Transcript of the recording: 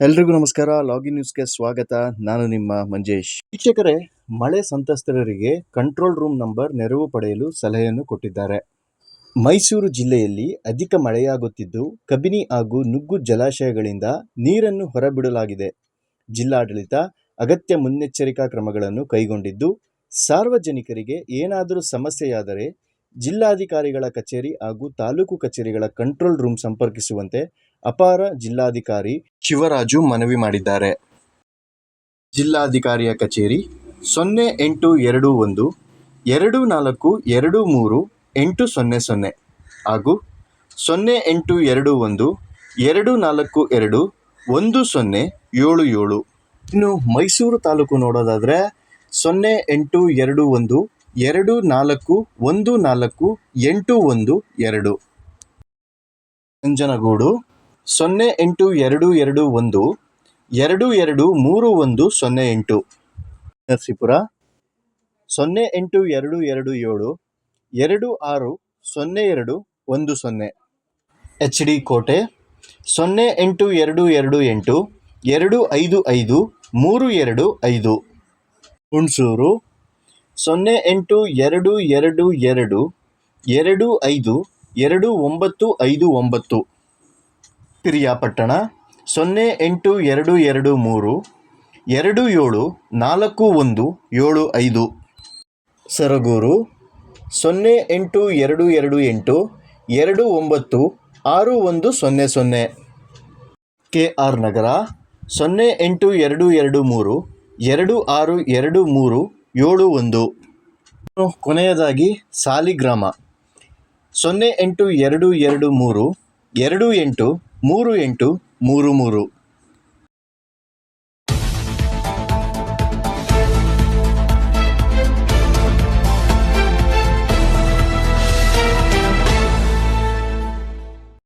ಎಲ್ರಿಗೂ ನಮಸ್ಕಾರ. ಲಾಗಿನ್ ನ್ಯೂಸ್ಗೆ ಸ್ವಾಗತ. ನಾನು ನಿಮ್ಮ ಮಂಜೇಶ್. ಶಿಕ್ಷಕರೇ ಮಳೆ ಸಂತ್ರಸ್ತರಿಗೆ ಕಂಟ್ರೋಲ್ ರೂಮ್ ನಂಬರ್ ನೆರವು ಪಡೆಯಲು ಸಲಹೆಯನ್ನು ಕೊಟ್ಟಿದ್ದಾರೆ. ಮೈಸೂರು ಜಿಲ್ಲೆಯಲ್ಲಿ ಅಧಿಕ ಮಳೆಯಾಗುತ್ತಿದ್ದು, ಕಬಿನಿ ಹಾಗೂ ನುಗ್ಗು ಜಲಾಶಯಗಳಿಂದ ನೀರನ್ನು ಹೊರಬಿಡಲಾಗಿದೆ. ಜಿಲ್ಲಾಡಳಿತ ಅಗತ್ಯ ಮುನ್ನೆಚ್ಚರಿಕಾ ಕ್ರಮಗಳನ್ನು ಕೈಗೊಂಡಿದ್ದು, ಸಾರ್ವಜನಿಕರಿಗೆ ಏನಾದರೂ ಸಮಸ್ಯೆಯಾದರೆ ಜಿಲ್ಲಾಧಿಕಾರಿಗಳ ಕಚೇರಿ ಹಾಗೂ ತಾಲೂಕು ಕಚೇರಿಗಳ ಕಂಟ್ರೋಲ್ ರೂಮ್ ಸಂಪರ್ಕಿಸುವಂತೆ ಅಪಾರ ಜಿಲ್ಲಾಧಿಕಾರಿ ಶಿವರಾಜು ಮನವಿ ಮಾಡಿದ್ದಾರೆ. ಜಿಲ್ಲಾಧಿಕಾರಿಯ ಕಚೇರಿ ಸೊನ್ನೆ ಎಂಟು ಎರಡು ಒಂದು, ಎರಡು ನಾಲ್ಕು ಎರಡು ಮೂರು ಎಂಟು ಸೊನ್ನೆ ಸೊನ್ನೆ ಹಾಗೂ ಸೊನ್ನೆ ಎಂಟು ಎರಡು ಒಂದು, ಎರಡು ನಾಲ್ಕು ಎರಡು ಒಂದು ಸೊನ್ನೆ ಏಳು ಏಳು. ಇನ್ನು ಮೈಸೂರು ತಾಲೂಕು ನೋಡೋದಾದರೆ ಸೊನ್ನೆ ಎಂಟು ಎರಡು ಒಂದು, ಎರಡು ನಾಲ್ಕು ಒಂದು ನಾಲ್ಕು ಎಂಟು ಒಂದು ಎರಡು. ನಂಜನಗೂಡು ಸೊನ್ನೆ ಎಂಟು ಎರಡು ಎರಡು ಒಂದು, ಎರಡು ಎರಡು ಮೂರು ಒಂದು ಸೊನ್ನೆ ಎಂಟು. ನರಸೀಪುರ. ಸೊನ್ನೆ ಎಂಟು ಎರಡು ಎರಡು ಏಳು, ಎರಡು ಆರು ಸೊನ್ನೆ ಎರಡು ಒಂದು ಸೊನ್ನೆ. ಎಚ್ ಡಿ ಕೋಟೆ. ಸೊನ್ನೆ ಎಂಟು ಎರಡು ಎರಡು ಎಂಟು, ಎರಡು ಐದು ಐದು ಮೂರು ಎರಡು ಐದು. ಹುಣಸೂರು. ಸೊನ್ನೆ ಎಂಟು ಎರಡು ಎರಡು ಎರಡು ಎರಡು ಐದು ಎರಡು ಒಂಬತ್ತು ಐದು ಒಂಬತ್ತು. ಪಿರಿಯಾಪಟ್ಟಣ ಸೊನ್ನೆ ಎಂಟು ಎರಡು ಎರಡು ಮೂರು, ಎರಡು ಏಳು ನಾಲ್ಕು ಒಂದು ಏಳು ಐದು. ಸರಗೂರು, ಸೊನ್ನೆ ಎಂಟು ಎರಡು ಎರಡು ಎಂಟು, ಎರಡು ಒಂಬತ್ತು ಆರು ಒಂದು ಸೊನ್ನೆ ಸೊನ್ನೆ. ಕೆ ಆರ್ ನಗರ, ಸೊನ್ನೆ ಎಂಟು ಎರಡು ಎರಡು ಮೂರು, ಎರಡು ಆರು ಎರಡು ಮೂರು ಏಳು ಒಂದು. ಕೊನೆಯದಾಗಿ ಸಾಲಿಗ್ರಾಮ, ಸೊನ್ನೆ ಎಂಟು ಎರಡು ಎರಡು ಮೂರು, ಎರಡು ಎಂಟು ಮೂರು ಎಂಟು ಮೂರು ಮೂರು.